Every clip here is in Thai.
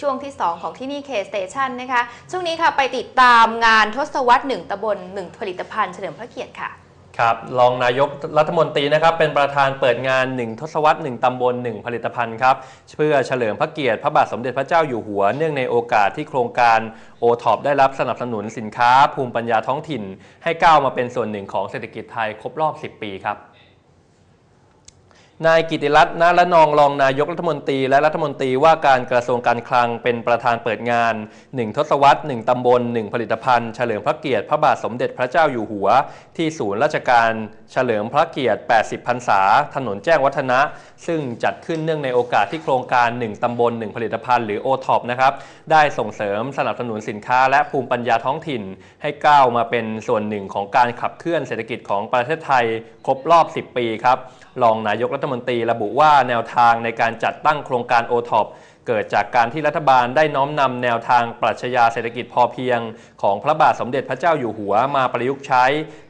ช่วงที่ 2 ของที่นี่เคสเตชันนะคะ ช่วงนี้ค่ะไปติดตามงานทศวรรษหนึ่งตำบลหนึ่งผลิตภัณฑ์เฉลิมพระเกียรติค่ะครับรองนายกรัฐมนตรีนะครับเป็นประธานเปิดงาน 1 ทศวรรษ 1 ตำบล 1 ผลิตภัณฑ์ครับเพื่อเฉลิมพระเกียรติพระบาทสมเด็จพระเจ้าอยู่หัว เนื่องในโอกาสที่โครงการโอท็อปได้รับสนับสนุนสินค้า ภูมิปัญญาท้องถิ่น ให้ก้าวมาเป็นส่วนหนึ่งของเศรษฐกิจไทยครบรอบ 10 ปีครับ นายกิติรัตน์นาละนองรองนายกรัฐมนตรีและรัฐมนตรีว่าการกระทรวงการคลังเป็นประธานเปิดงาน 1 ทศวรรษ 1 ตำบล 1 ผลิตภัณฑ์ เฉลิมพระเกียรติพระบาทสมเด็จพระเจ้าอยู่หัว ที่ศูนย์ราชการเฉลิมพระเกียรติ 80 พรรษา ถนนแจ้งวัฒนะ ซึ่งจัดขึ้นเนื่องในโอกาสที่โครงการ 1 ตำบล 1 ผลิตภัณฑ์หรือ o t o p นะครับได้ส่งเสริมสนับสนุนสินค้าและภูมิปัญญาท้องถิ่น ให้ก้าวมาเป็นส่วนหนึ่งของการขับเคลื่อนเศรษฐกิจของประเทศไทยครบรอบ 10 ปีครับ รองนายกรัฐมนตรีระบุว่าแนวทางในการจัดตั้งโครงการ o t o p เกิดจากการที่รัฐบาลได้น้อมนำแนวทางปรัชญาเศรษฐกิจพอเพียง ของพระบาทสมเด็จพระเจ้าอยู่หัวมาประยุกต์ใช้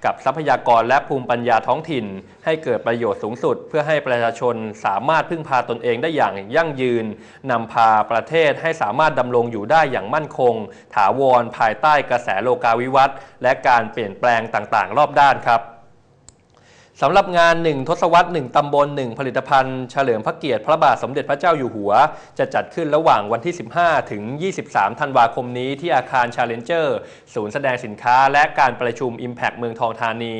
กับทรัพยากรและภูมิปัญญาท้องถิ่น ให้เกิดประโยชน์สูงสุด เพื่อให้ประชาชนสามารถพึ่งพาตนเองได้อย่างยั่งยืนนำพาประเทศให้สามารถดำรงอยู่ได้อย่างมั่นคง ถาวรภายใต้กระแสโลกาวิวัตน์และการเปลี่ยนแปลงต่างๆ รอบด้านครับ สำหรับงาน 1 ทศวรรษ 1 ตำบล 1 ผลิตภัณฑ์ เฉลิมพระเกียรติพระบาทสมเด็จพระเจ้าอยู่หัว จะจัดขึ้นระหว่างวันที่ 15 ถึง 23 ธันวาคมนี้ที่อาคาร Challenger ศูนย์แสดงสินค้าและการประชุม Impact เมืองทองธานี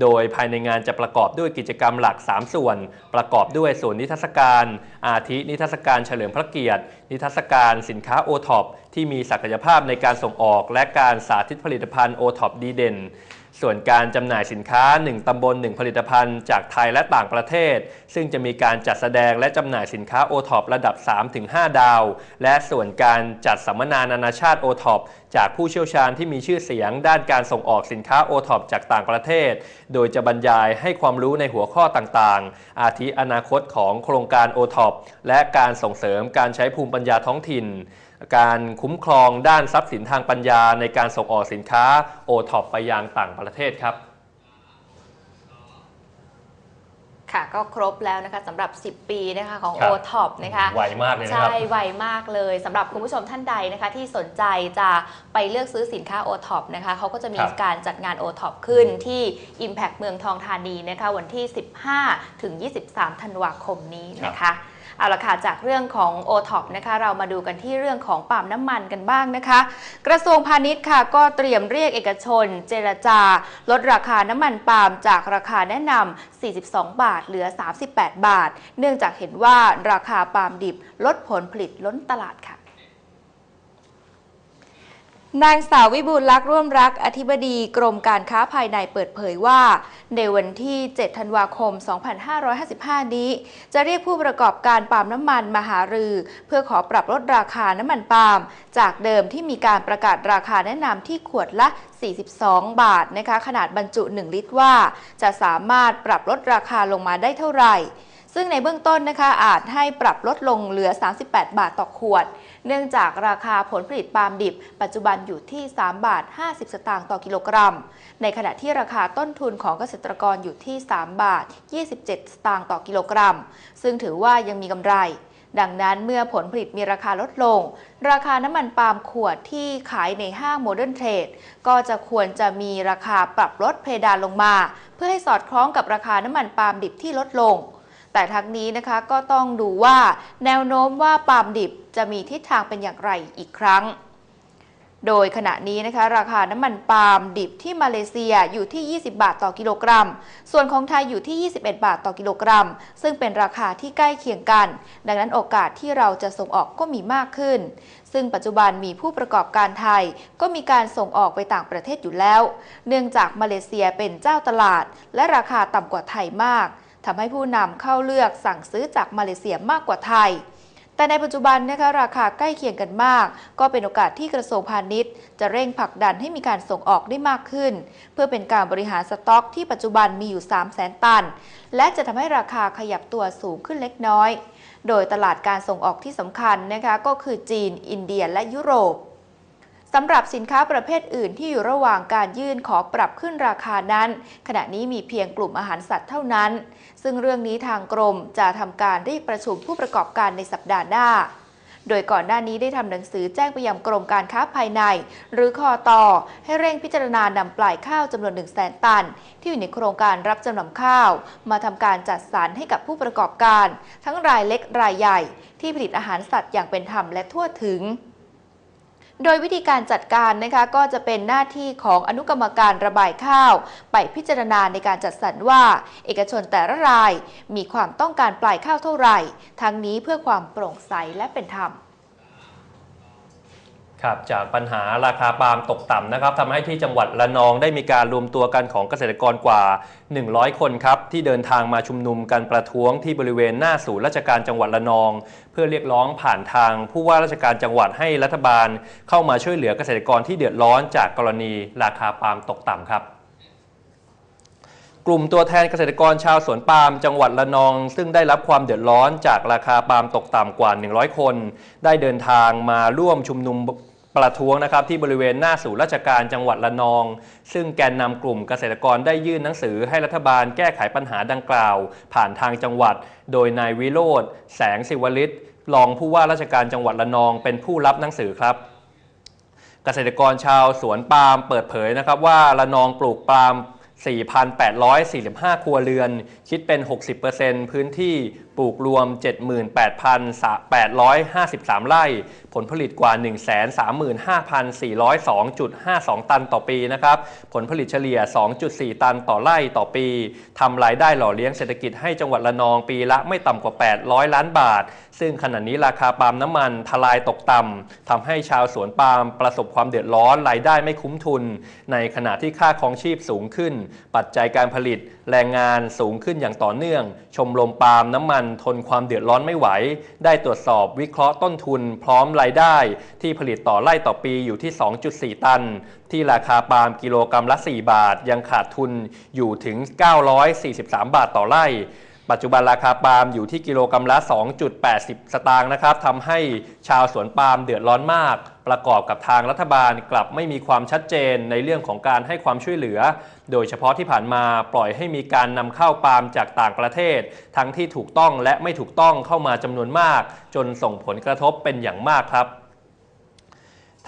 โดยภายในงานจะประกอบด้วยกิจกรรมหลัก 3 ส่วน ประกอบด้วยส่วนนิทรรศการ อาทินิทรรศการเฉลิมพระเกียรติ นิทรรศการสินค้าโอท็อปที่มีศักยภาพในการส่งออก และการสาธิตผลิตภัณฑ์โอท็อปดีเด่น ส่วนการจำหน่ายสินค้า 1 ตำบล 1 ผลิตภัณฑ์จากไทยและต่างประเทศ ซึ่งจะมีการจัดแสดงและจำหน่ายสินค้าโอท็อประดับ 3-5 ดาว และส่วนการจัดสัมมนานานาชาติโอท็อปจากผู้เชี่ยวชาญที่มีชื่อเสียง ด้านการส่งออกสินค้าโอท็อปจากต่างประเทศ โดยจะบรรยายให้ความรู้ในหัวข้อต่างๆ อาทิอนาคตของโครงการโอท็อปและการส่งเสริมการใช้ภูมิปัญญาท้องถิ่น การคุ้มครองด้านทรัพย์สินทางปัญญาในการส่งออกสินค้าโอท็อปไปยังต่างประเทศครับ ค่ะก็ครบแล้วนะคะสำหรับ 10 ปีนะคะของ ครั o บ t o p นะคะไวมากเลยนะครับใช่ไวมากเลยสำหรับคุณผู้ชมท่านใดนะคะ ที่สนใจจะไปเลือกซื้อสินค้า o t o p นะคะเขาก็จะมีครับ การจัดงาน o t o p ขึ้นที่ Impact เมืองทองธานีนะคะวันที่ 15 ถึง 23 ธันวาคมนี้นะคะ เอาละค่ะจากเรื่องของ o t o p นะคะเรามาดูกันที่เรื่องของปาล์มน้ำมันกันบ้างนะคะ กระทรวงพาณิชย์ค่ะก็เตรียมเรียกเอกชน เจรจา ลดราคาน้ำมันปาล์มจากราคาแนะนำ42 บาท เหลือ 38 บาท เนื่องจากเห็นว่าราคาปาล์มดิบลดผลผลิตล้นตลาดค่ะ นางสาววิบูลลักษ์ร่วมรัก อธิบดีกรมการค้าภายในเปิดเผยว่า ในวันที่ 7 ธันวาคม 2555 นี้ จะเรียกผู้ประกอบการปาล์มน้ำมันมาหารือ เพื่อขอปรับลดราคาน้ำมันปาล์มจากเดิมที่มีการประกาศราคาแนะนำที่ขวดละ 42 บาทนะคะขนาดบรรจุ 1 ลิตรว่า จะสามารถปรับลดราคาลงมาได้เท่าไหร่ ซึ่งในเบื้องต้นนะคะอาจให้ปรับลดลงเหลือ 38 บาทต่อขวด เนื่องจากราคาผลผลิตปาล์มดิบ ปัจจุบันอยู่ที่ 3 บาท 50 สตางค์ต่อกิโลกรัม ในขณะที่ราคาต้นทุนของเกษตรกรอยู่ที่ 3 บาท 27 สตางค์ต่อกิโลกรัม ซึ่งถือว่ายังมีกำไรดังนั้นเมื่อผลผลิตมีราคาลดลง ราคาน้ำมันปาล์มขวดที่ขายในห้างโมเดิร์นเทรดก็จะควรจะมีราคาปรับลดเพดานลงมา เพื่อให้สอดคล้องกับราคาน้ำมันปาล์มดิบที่ลดลง แต่ทั้งนี้นะคะก็ต้องดูว่าแนวโน้มว่าปาล์มดิบจะมีทิศทางเป็นอย่างไรอีกครั้ง โดยขณะนี้นะคะราคาน้ำมันปาล์มดิบที่มาเลเซียอยู่ที่ 20 บาทต่อกิโลกรัม ส่วนของไทยอยู่ที่ 21 บาทต่อกิโลกรัม ซึ่งเป็นราคาที่ใกล้เคียงกัน ดังนั้นโอกาสที่เราจะส่งออกก็มีมากขึ้นซึ่งปัจจุบันมีผู้ประกอบการไทย ก็มีการส่งออกไปต่างประเทศอยู่แล้ว เนื่องจากมาเลเซียเป็นเจ้าตลาด และราคาต่ำกว่าไทยมาก ทำให้ผู้นำเข้าเลือกสั่งซื้อจากมาเลเซียมากกว่าไทย แต่ในปัจจุบันนะคะราคาใกล้เคียงกันมาก ก็เป็นโอกาสที่กระทรวงพาณิชย์ จะเร่งผลักดันให้มีการส่งออกได้มากขึ้น เพื่อเป็นการบริหารสต็อกที่ปัจจุบันมีอยู่ 3 0 0แสนตัน และจะทำให้ราคาขยับตัวสูงขึ้นเล็กน้อย โดยตลาดการส่งออกที่สำคัญนะคะก็คือจีน อินเดีย และยุโรป สำหรับสินค้าประเภทอื่นที่อยู่ระหว่างการยื่นขอปรับขึ้นราคานั้น ขณะนี้มีเพียงกลุ่มอาหารสัตว์เท่านั้น ซึ่งเรื่องนี้ทางกรมจะทำการเรียกประชุมผู้ประกอบการในสัปดาห์หน้า โดยก่อนหน้านี้ได้ทำหนังสือแจ้งไปยังกรมการค้าภายใน หรือคอตอให้เร่งพิจารณานำปลายข้าวจำนวน1 0 0 0 0แสนตัน ที่อยู่ในโครงการรับจำนำข้าว มาทำการจัดสรรให้กับผู้ประกอบการ ทั้งรายเล็กรายใหญ่ ที่ผลิตอาหารสัตว์อย่างเป็นธรรมและทั่วถึง โดยวิธีการจัดการนะคะก็จะเป็นหน้าที่ของอนุกรรมการระบายข้าว ไปพิจารณาในการจัดสรรว่า เอกชนแต่ละราย มีความต้องการปลายข้าวเท่าไหร่ ทั้งนี้เพื่อความโปร่งใสและเป็นธรรม ครับจากปัญหาราคาปาล์มตกต่ำนะครับทำให้ที่จังหวัดระนองได้มีการรวมตัวกันของเกษตรกรกว่า 100 คนครับ ที่เดินทางมาชุมนุมกันประท้วงที่บริเวณหน้าศูนย์ราชการจังหวัดระนอง เพื่อเรียกร้องผ่านทางผู้ว่าราชการจังหวัดให้รัฐบาล เข้ามาช่วยเหลือเกษตรกรที่เดือดร้อนจากกรณีราคาปาล์มตกต่ำครับ กลุ่มตัวแทนเกษตรกรชาวสวนปาล์มจังหวัดระนอง ซึ่งได้รับความเดือดร้อนจากราคาปาล์มตกต่ำกว่า 100 คน ได้เดินทางมาร่วมชุมนุมประท้วงนะครับที่บริเวณหน้าศูนย์ราชการจังหวัดระนอง ซึ่งแกนนำกลุ่มเกษตรกรได้ยื่นหนังสือให้รัฐบาลแก้ไขปัญหาดังกล่าว ผ่านทางจังหวัด โดยนายวิโรธแสงสิวลิตรองผู้ว่าราชการจังหวัดระนอง เป็นผู้รับหนังสือครับเกษตรกรชาวสวนปาล์มเปิดเผยนะครับว่าระนองปลูกปาล์ม 4,845 ครัวเรือน คิดเป็น 60%พื้นที่ปลูกรวม 78,853 ไร่ ผลผลิตกว่า 135,402.52 ตันต่อปีนะครับ ผลผลิตเฉลี่ย 2.4 ตันต่อไร่ต่อปี ทำรายได้หล่อเลี้ยงเศรษฐกิจให้จังหวัดระนองปีละไม่ต่ำกว่า 800 ล้านบาท ซึ่งขณะนี้ราคาปาล์มน้ำมันทลายตกต่ำทำให้ชาวสวนปาล์มประสบความเดือดร้อนรายได้ไม่คุ้มทุน ในขณะที่ค่าครองชีพสูงขึ้น ปัจจัยการผลิต แรงงานสูงขึ้นอย่างต่อเนื่อง ชมรมปาล์มน้ำมันทนความเดือดร้อนไม่ไหว ได้ตรวจสอบวิเคราะห์ต้นทุนพร้อมรายได้ ที่ผลิตต่อไร่ต่อปีอยู่ที่ 2.4 ตัน ที่ราคาปาล์มกิโลกรรัมละ 4 บาท ยังขาดทุนอยู่ถึง 943 บาทต่อไร่ปัจจุบันราคาปาล์มอยู่ที่กิโลกรรัมละ 2.80 สตางค์นะครับทำให้ชาวสวนปาล์มเดือดร้อนมาก ประกอบกับทางรัฐบาลกลับไม่มีความชัดเจนในเรื่องของการให้ความช่วยเหลือ โดยเฉพาะที่ผ่านมาปล่อยให้มีการนำเข้าปาล์มจากต่างประเทศ ทั้งที่ถูกต้องและไม่ถูกต้องเข้ามาจำนวนมาก จนส่งผลกระทบเป็นอย่างมากครับ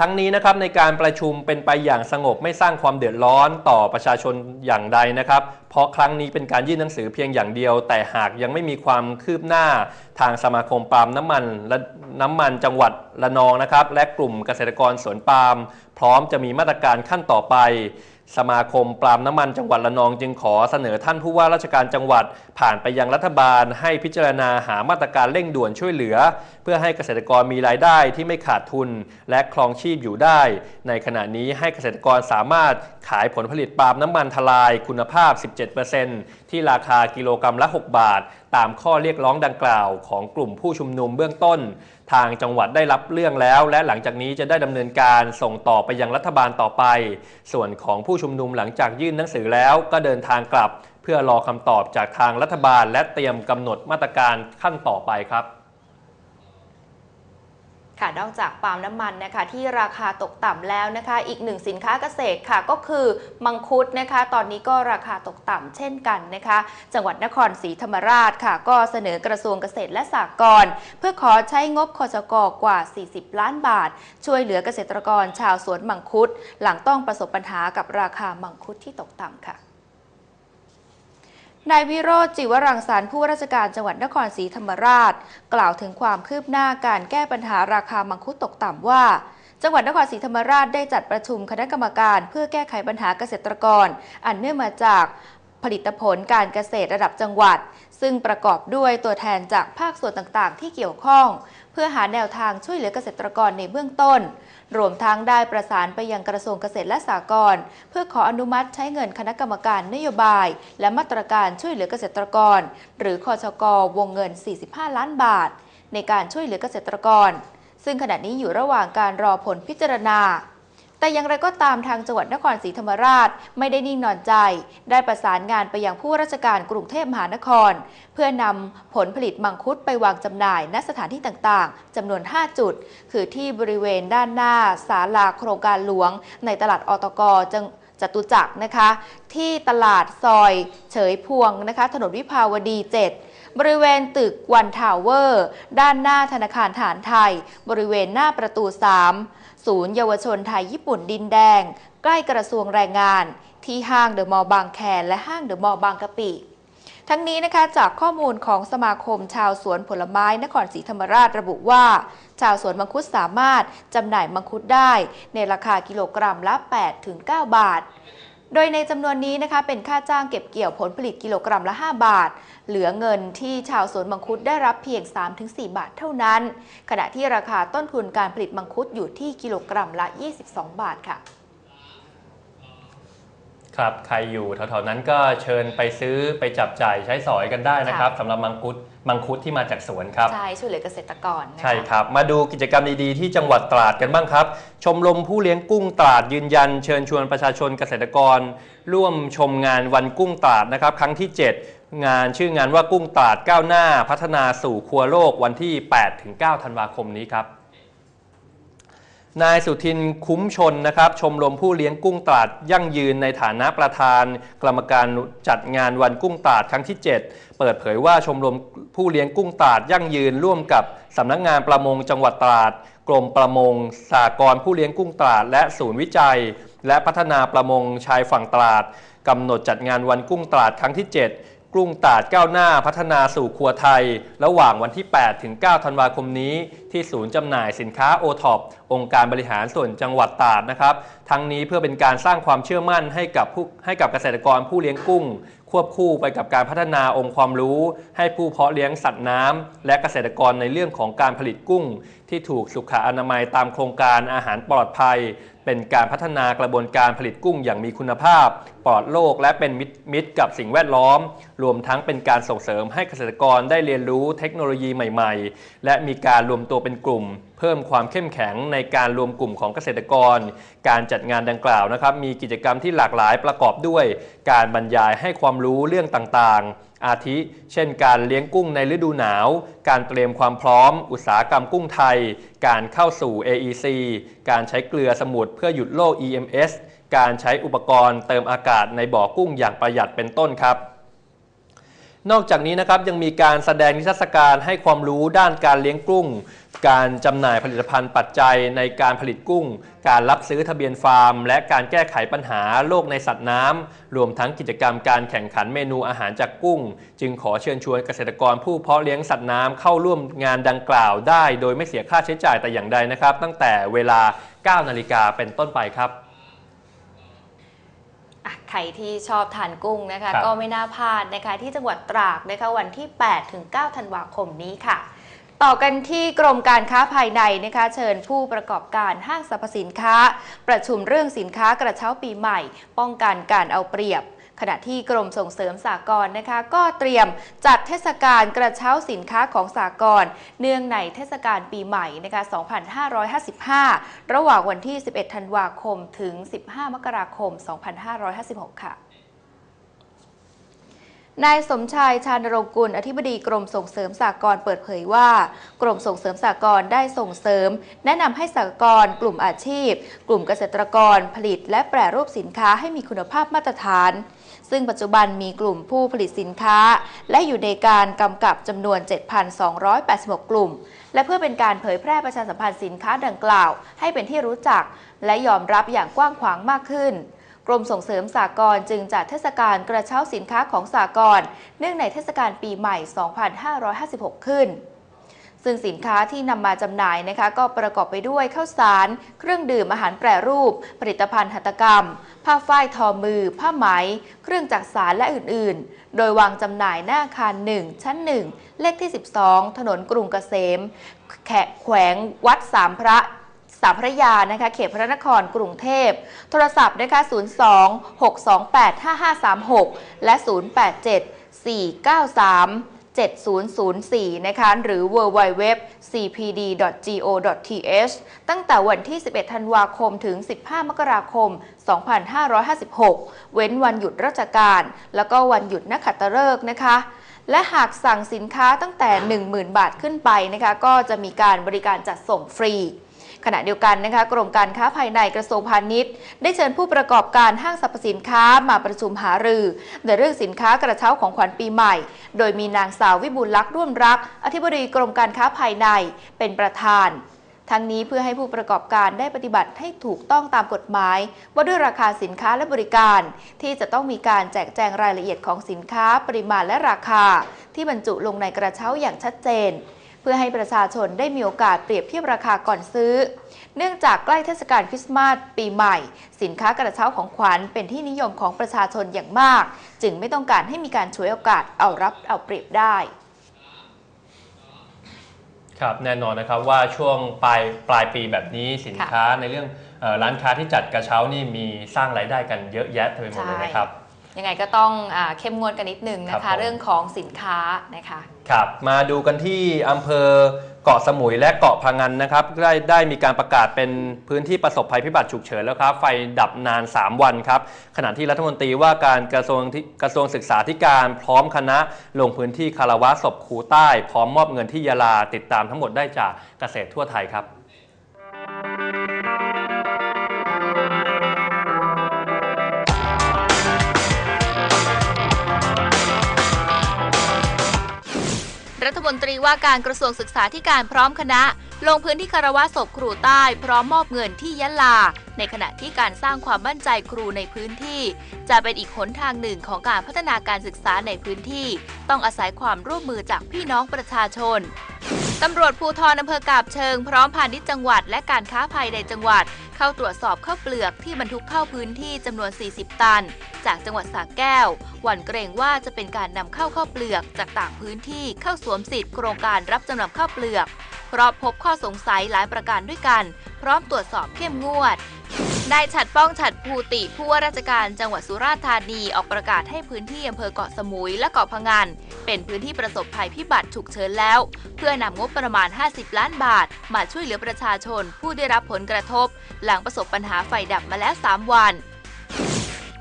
ทั้งนี้นะครับในการประชุมเป็นไปอย่างสงบไม่สร้างความเดือดร้อนต่อประชาชนอย่างใดนะครับ เพราะครั้งนี้เป็นการยื่นหนังสือเพียงอย่างเดียว แต่หากยังไม่มีความคืบหน้าทางสมาคมปาล์มน้ำมันและน้ำมันจังหวัดระนองนะครับ และกลุ่มเกษตรกรสวนปาล์มพร้อมจะมีมาตรการขั้นต่อไป สมาคมปาล์มน้ำมันจังหวัดระนองจึงขอเสนอท่านผู้ว่าราชการจังหวัด ผ่านไปยังรัฐบาล ให้พิจารณาหามาตรการเร่งด่วนช่วยเหลือ เพื่อให้เกษตรกรมีรายได้ที่ไม่ขาดทุน และครองชีพอยู่ได้ ในขณะนี้ให้เกษตรกรสามารถขายผลผลิตปาล์มน้ำมันทลายคุณภาพ 17%ที่ราคากิโลกรรัมละ 6 บาท ตามข้อเรียกร้องดังกล่าว ของกลุ่มผู้ชุมนุมเบื้องต้น ทางจังหวัดได้รับเรื่องแล้ว และหลังจากนี้จะได้ดำเนินการส่งต่อไปยังรัฐบาลต่อไป ส่วนของผู้ชุมนุมหลังจากยื่นหนังสือแล้ว ก็เดินทางกลับ เพื่อรอคำตอบจากทางรัฐบาล และเตรียมกำหนดมาตรการขั้นต่อไปครับ ค่ะนอกจากปาล์มน้ำมันนะคะที่ราคาตกต่ำแล้วนะคะ อีกหนึ่งสินค้าเกษตรค่ะก็คือมังคุดนะคะ ตอนนี้ก็ราคาตกต่ำเช่นกันนะคะ จังหวัดนครศรีธรรมราชค่ะ ก็เสนอกระทรวงเกษตรและสหกรณ์เพื่อขอใช้งบคสกกว่า 40 ล้านบาท ช่วยเหลือเกษตรกรชาวสวนมังคุด หลังต้องประสบปัญหากับราคามังคุดที่ตกต่ำค่ะ นายวิโรจน์จิวรังสรรค์ผู้ว่าราชการจังหวัดนครศรีธรรมราช กล่าวถึงความคืบหน้าการแก้ปัญหาราคามังคุดตกต่ำว่า จังหวัดนครศรีธรรมราชได้จัดประชุมคณะกรรมการ เพื่อแก้ไขปัญหาเกษตรกร อันเนื่องมาจากผลิตผลการเกษตรระดับจังหวัด ซึ่งประกอบด้วยตัวแทนจากภาคส่วนต่างๆ ที่เกี่ยวข้อง เพื่อหาแนวทางช่วยเหลือเกษตรกรในเบื้องต้น รวมทั้งได้ประสานไปยังกระทรวงเกษตรและสหกรณ์เพื่อขออนุมัติใช้เงินคณะกรรมการนโยบาย และมาตรการช่วยเหลือเกษตรกร หรือคอชกวงเงิน 45 ล้านบาท ในการช่วยเหลือเกษตรกร ซึ่งขณะนี้อยู่ระหว่างการรอผลพิจารณา แต่อย่างไรก็ตามทางจังหวัดนครศรีธรรมราชไม่ได้นิ่งนอนใจ ได้ประสานงานไปยังผู้ว่าราชการกรุงเทพมหานคร เพื่อนำผลผลิตมังคุดไปวางจำหน่ายณสถานที่ต่างๆจำนวน 5 จุด คือที่บริเวณด้านหน้าศาลาโครงการหลวง ในตลาดอตกจังจตุจักรนะคะ ที่ตลาดซอย เฉยพวงนะคะ ถนนวิภาวดี 7 บริเวณตึกวันทาวเวอร์ ด้านหน้าธนาคารฐานไทย บริเวณหน้าประตู 3 ศูนย์เยาวชนไทยญี่ปุ่นดินแดง ใกล้กระทรวงแรงงาน ที่ห้างเดอะมอลล์บางแคและห้างเดอะมอลล์บางกะปิทั้งนี้นะคะจากข้อมูลของสมาคมชาวสวนผลไม้นครศรีธรรมราชระบุว่า ชาวสวนมังคุดสามารถจำหน่ายมังคุดได้ในราคากิโลกรัมละ 8-9 บาท โดยในจำนวนนี้นะคะเป็นค่าจ้างเก็บเกี่ยวผลผลิตกิโลกรัมละ 5 บาท เหลือเงินที่ชาวสวนมังคุดได้รับเพียง 3-4 บาทเท่านั้น ขณะที่ราคาต้นทุนการผลิตมังคุดอยู่ที่กิโลกรัมละ 22 บาทค่ะ ครับใครอยู่แถวๆนั้นก็เชิญไปซื้อไปจับจ่ายใช้สอยกันได้นะครับสำหรับมังคุดมังคุดที่มาจากสวนครับ ใช่ช่วยเหลือเกษตรกรนะคะใช่ครับ มาดูกิจกรรมดีๆ ที่จังหวัดตราดกันบ้างครับ ชมรมผู้เลี้ยงกุ้งตราดยืนยัน เชิญชวนประชาชนเกษตรกร ร่วมชมงานวันกุ้งตราดนะครับครั้งที่ 7 งานชื่องานว่ากุ้งตราดก้าวหน้า พัฒนาสู่ครัวโลกวันที่ 8-9 ธันวาคมนี้ครับ นายสุทินคุ้มชนนะครับ ชมรมผู้เลี้ยงกุ้งตราดยั่งยืนในฐานะประธาน กรรมการจัดงานวันกุ้งตราดครั้งที่ 7 เปิดเผยว่าชมรมผู้เลี้ยงกุ้งตราดยั่งยืนร่วมกับสำนักงานประมงจังหวัดตราดกรมประมงสากรผู้เลี้ยงกุ้งตราดและศูนย์วิจัย และพัฒนาประมงชายฝั่งตราดกำหนดจัดงานวันกุ้งตราดครั้งที่ 7 กรุงตราดก้าวหน้าพัฒนาสู่ครัวไทย ระหว่างวันที่ 8 ถึง 9 ธันวาคมนี้ ที่ศูนย์จำหน่ายสินค้าโอท็อปองค์การบริหารส่วนจังหวัดตราดนะครับ ทั้งนี้เพื่อเป็นการสร้างความเชื่อมั่นให้กับผู้ให้กับเกษตรกรผู้เลี้ยงกุ้ง ควบคู่ไปกับการพัฒนาองค์ความรู้ ให้ผู้เพาะเลี้ยงสัตว์น้ำและเกษตรกรในเรื่องของการผลิตกุ้ง ที่ถูกสุขอนามัยตามโครงการอาหารปลอดภัย เป็นการพัฒนากระบวนการผลิตกุ้งอย่างมีคุณภาพ ปลอดโรคและเป็นมิตรมิตรกับสิ่งแวดล้อม รวมทั้งเป็นการส่งเสริมให้เกษตรกรได้เรียนรู้เทคโนโลยีใหม่ ๆ และมีการรวมตัวเป็นกลุ่ม เพิ่มความเข้มแข็งในการรวมกลุ่มของเกษตรกร การจัดงานดังกล่าวนะครับ มีกิจกรรมที่หลากหลายประกอบด้วย การบรรยายให้ความรู้เรื่องต่างๆ อาทิ เช่นการเลี้ยงกุ้งในฤดูหนาว การเตรียมความพร้อม อุตสาหกรรมกุ้งไทย การเข้าสู่ AEC การใช้เกลือสมุทเพื่อหยุดโรค EMS การใช้อุปกรณ์เติมอากาศในบ่อกุ้งอย่างประหยัดเป็นต้นครับนอกจากนี้นะครับยังมีการแสดงนิทรรศการให้ความรู้ด้านการเลี้ยงกุ้ง การจำหน่ายผลิตภัณฑ์ปัจจัยในการผลิตกุ้ง การรับซื้อทะเบียนฟาร์ม และการแก้ไขปัญหาโรคในสัตว์น้ำ รวมทั้งกิจกรรมการแข่งขันเมนูอาหารจากกุ้ง จึงขอเชิญชวนเกษตรกรผู้เพาะเลี้ยงสัตว์น้ำเข้าร่วมงานดังกล่าวได้ โดยไม่เสียค่าใช้จ่ายแต่อย่างใดนะครับ ตั้งแต่เวลา 9 นาฬิกาเป็นต้นไปครับอะใครที่ชอบทานกุ้งนะคะครับก็ไม่น่าพลาดนะคะที่จังหวัดตราดนะคะวันที่ 8 ถึง 9 ธันวาคมนี้ค่ะ ต่อกันที่กรมการค้าภายในนะคะเชิญผู้ประกอบการห้างสรรพสินค้า ประชุมเรื่องสินค้ากระเช้าปีใหม่ ป้องกันการเอาเปรียบขณะที่กรมส่งเสริมสากลนะคะ ก็เตรียมจัดเทศกาลกระเช้าสินค้าของสากลเนื่องในเทศกาลปีใหม่นะคะ 2555 ระหว่างวันที่ 11 ธันวาคมถึง 15 มกราคม 2556 ค่ะ นายสมชายชาญรงกุล อธิบดีกรมส่งเสริมสากลเปิดเผยว่า กรมส่งเสริมสากลได้ส่งเสริม แนะนำให้สากลกลุ่มอาชีพ กลุ่มเกษตรกร ผลิต และแปรรูปสินค้าให้มีคุณภาพมาตรฐาน ซึ่งปัจจุบันมีกลุ่มผู้ผลิตสินค้า และอยู่ในการกำกับจำนวน 7,286 กลุ่ม และเพื่อเป็นการเผยแพร่ประชาสัมพันธ์สินค้าดังกล่าว ให้เป็นที่รู้จัก และยอมรับอย่างกว้างขวางมากขึ้น กรมส่งเสริมสากลจึงจัดเทศกาลกระเช้าสินค้าของสากลเนื่องในเทศกาลปีใหม่ 2556 ขึ้น ซึ่งสินค้าที่นำมาจำหน่ายนะคะก็ประกอบไปด้วยข้าวสาร เครื่องดื่มอาหารแปรรูป ผลิตภัณฑ์หัตถกรรม ผ้าฝ้ายทอมือ ผ้าไหม เครื่องจักสารและอื่นๆ โดยวางจำหน่ายหน้าอาคาร 1 ชั้น 1 เลขที่ 12 ถนนกรุงเกษมแขะแขวงวัดสามพระ สามพระยานะคะเขตพระนครกรุงเทพ โทรศัพท์นะคะ02 628 5536 และ 087 493 7004 นะคะ หรือ www cpd.go.th ตั้งแต่วันที่ 11 ธันวาคม ถึง 15 มกราคม 2556 เว้นวันหยุดราชการ แล้วก็วันหยุดนักขัตฤกษ์นะคะ และหากสั่งสินค้าตั้งแต่ 10,000 บาทขึ้นไปนะคะ ก็จะมีการบริการจัดส่งฟรี ขณะเดียวกันนะคะกรมการค้าภายในกระทรวงพาณิชย์ ได้เชิญผู้ประกอบการห้างสรรพสินค้ามาประชุมหารือในเรื่องสินค้ากระเช้าของขวัญปีใหม่ โดยมีนางสาววิบูลย์ลักษ์ร่วมรัก อธิบดีกรมการค้าภายในเป็นประธานทั้งนี้เพื่อให้ผู้ประกอบการได้ปฏิบัติให้ถูกต้องตามกฎหมาย ว่าด้วยราคาสินค้าและบริการ ที่จะต้องมีการแจกแจงรายละเอียดของสินค้าปริมาณและราคา ที่บรรจุลงในกระเช้าอย่างชัดเจน เพื่อให้ประชาชนได้มีโอกาสเปรียบเทียบราคาก่อนซื้อ เนื่องจากใกล้เทศกาลคริสต์มาสปีใหม่ สินค้ากระเช้าของขวัญเป็นที่นิยมของประชาชนอย่างมาก จึงไม่ต้องการให้มีการฉวยโอกาสเอารับเอาเปรียบได้ครับแน่นอนนะครับว่าช่วงปลายปลายปีแบบนี้สินค้าในเรื่องร้านค้าที่จัดกระเช้านี่มีสร้างรายได้กันเยอะแยะเต็มไปหมดเลยนะครับ ยังไงก็ต้องอาเข้มงวดกันนิดนึงนะครัคะบผม เรื่องของสินค้านะคะ ครับมาดูกันที่อำเภอเกาะสมุยและเกาะพังงันนะครับได้ได้มีการประกาศเป็นพื้นที่ประสบภัยพิบัติฉุกเฉินแล้วครับ ไฟดับนาน 3 วันครับขณะที่รัฐมนตรีว่าการกระทรวงที่กระทรวงศึกษาธิการพร้อมคณะลงพื้นที่คารวะศพครูใต้ พร้อมมอบเงินที่ยาลาติดตามทั้งหมดได้จากเกษตรทั่วไทยครับ มนตรีว่าการกระทรวงศึกษาธิการพร้อมคณะ ลงพื้นที่คารวะศพครูใต้พร้อมมอบเงินที่ยะลาในขณะที่การสร้างความมั่นใจครูในพื้นที่ จะเป็นอีกหนทางหนึ่งของการพัฒนาการศึกษาในพื้นที่ ต้องอาศัยความร่วมมือจากพี่น้องประชาชนตำรวจภูธรอำเภอกาบเชิง พร้อมพาณิชย์จังหวัด และการค้าภายในจังหวัด เข้าตรวจสอบข้าวเปลือกที่บรรทุกเข้าพื้นที่จำนวน 40 ตัน จากจังหวัดสระแก้ว หวั่นเกรงว่าจะเป็นการนำเข้าข้าวเปลือกจากต่างพื้นที่เข้าสวมสิทธิ์โครงการรับจำนำข้าวเปลือก เพราะพบข้อสงสัยหลายประการด้วยกัน พร้อมตรวจสอบเข้มงวด นายฉัดป้องฉัดภูติผู้ว่าราชการจังหวัดสุราษฎร์ธานีออกประกาศให้พื้นที่อำเภอเกาะสมุยและเกาะพะงันเป็นพื้นที่ประสบภัยพิบัติฉุกเฉินแล้ว เพื่อนำงบประมาณ 50 ล้านบาท มาช่วยเหลือประชาชน ผู้ได้รับผลกระทบ หลังประสบปัญหาไฟดับมาแล้ว 3 วัน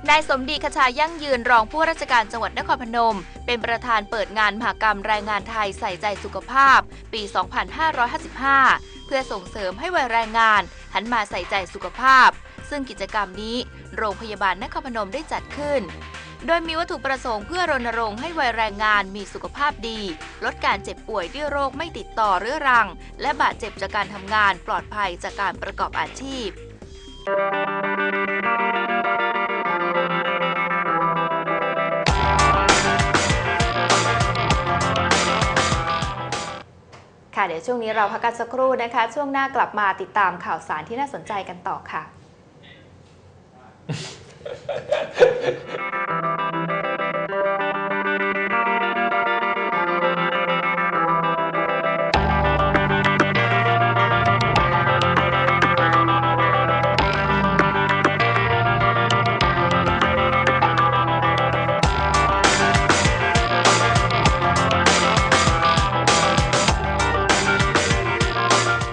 นายสมดีขชายั่งยืนรองผู้ว่าราชการจังหวัดนครพนม เป็นประธานเปิดงานมหกรรมแรงงานไทยใส่ใจสุขภาพ ปี 2555 เพื่อส่งเสริมให้วัยแรงงาน หันมาใส่ใจสุขภาพ ซึ่งกิจกรรมนี้โรงพยาบาลนครพนมได้จัดขึ้น โดยมีวัตถุประสงค์เพื่อรณรงค์ให้วัยแรงงานมีสุขภาพดี ลดการเจ็บป่วยด้วยโรคไม่ติดต่อเรื้อรัง และบาดเจ็บจากการทำงานปลอดภัยจากการประกอบอาชีพค่ะเดี๋ยวช่วงนี้เราพักกันสักครู่นะคะ ช่วงหน้ากลับมาติดตามข่าวสารที่น่าสนใจกันต่อค่ะ Ha ha ha ha!